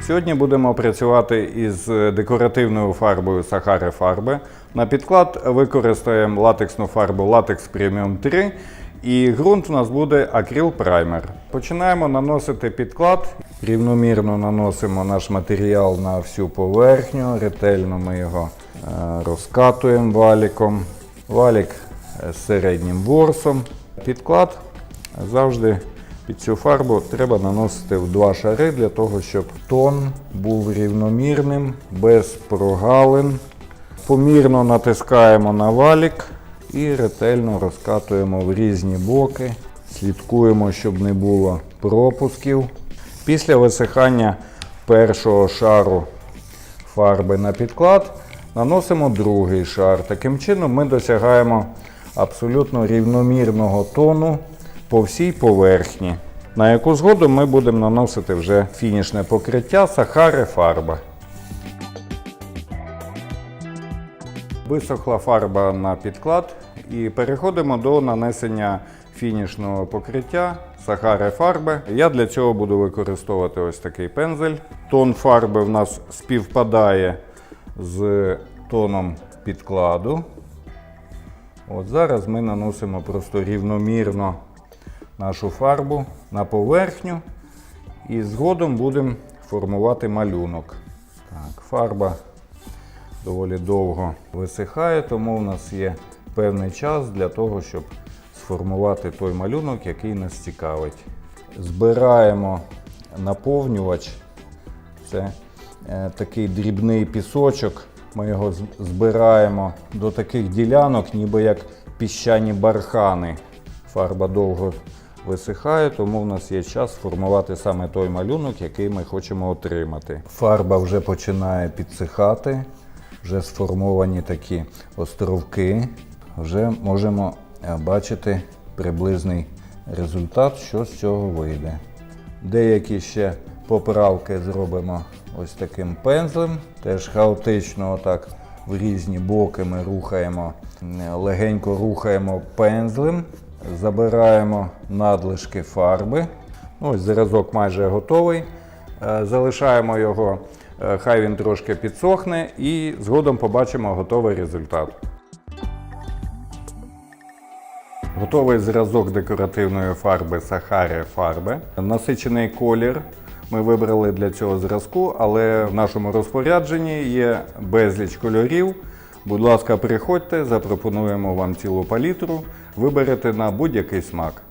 Сьогодні будемо працювати із декоративною фарбою Сахари Фарби. На підклад використаємо латексну фарбу Latex Premium 3 і ґрунт у нас буде акрил праймер. Починаємо наносити підклад. Рівномірно наносимо наш матеріал на всю поверхню, ретельно ми його е, розкатуємо валіком. Валік е, з середнім ворсом. Підклад завжди під цю фарбу треба наносити в два шари для того, щоб тон був рівномірним, без прогалин. Помірно натискаємо на валік і ретельно розкатуємо в різні боки. Слідкуємо, щоб не було пропусків. Після висихання першого шару фарби на підклад наносимо другий шар. Таким чином ми досягаємо абсолютно рівномірного тону по всій поверхні, на яку згодом ми будемо наносити вже фінішне покриття сахари фарба. Висохла фарба на підклад і переходимо до нанесення фінішного покриття сахари фарби. Я для цього буду використовувати ось такий пензель. Тон фарби в нас співпадає з тоном підкладу. От зараз ми наносимо просто рівномірно нашу фарбу на поверхню і згодом будемо формувати малюнок. Так, фарба доволі довго висихає, тому у нас є певний час для того, щоб сформувати той малюнок, який нас цікавить. Збираємо наповнювач. Це е, такий дрібний пісочок. Ми його збираємо до таких ділянок, ніби як піщані бархани. Фарба довго висихає, тому в нас є час сформувати саме той малюнок, який ми хочемо отримати. Фарба вже починає підсихати, вже сформовані такі островки. Вже можемо е, бачити приблизний результат, що з цього вийде. Деякі ще поправки зробимо ось таким пензлем. Теж хаотично отак в різні боки ми рухаємо, е, легенько рухаємо пензлем, забираємо надлишки фарби. Ну, Ось зразок майже готовий. Е, Залишаємо його, е, хай він трошки підсохне, і згодом побачимо готовий результат. Готовий зразок декоративної фарби Сахари фарби. Насичений колір ми вибрали для цього зразку, але в нашому розпорядженні є безліч кольорів. Будь ласка, приходьте, запропонуємо вам цілу палітру, виберете на будь-який смак.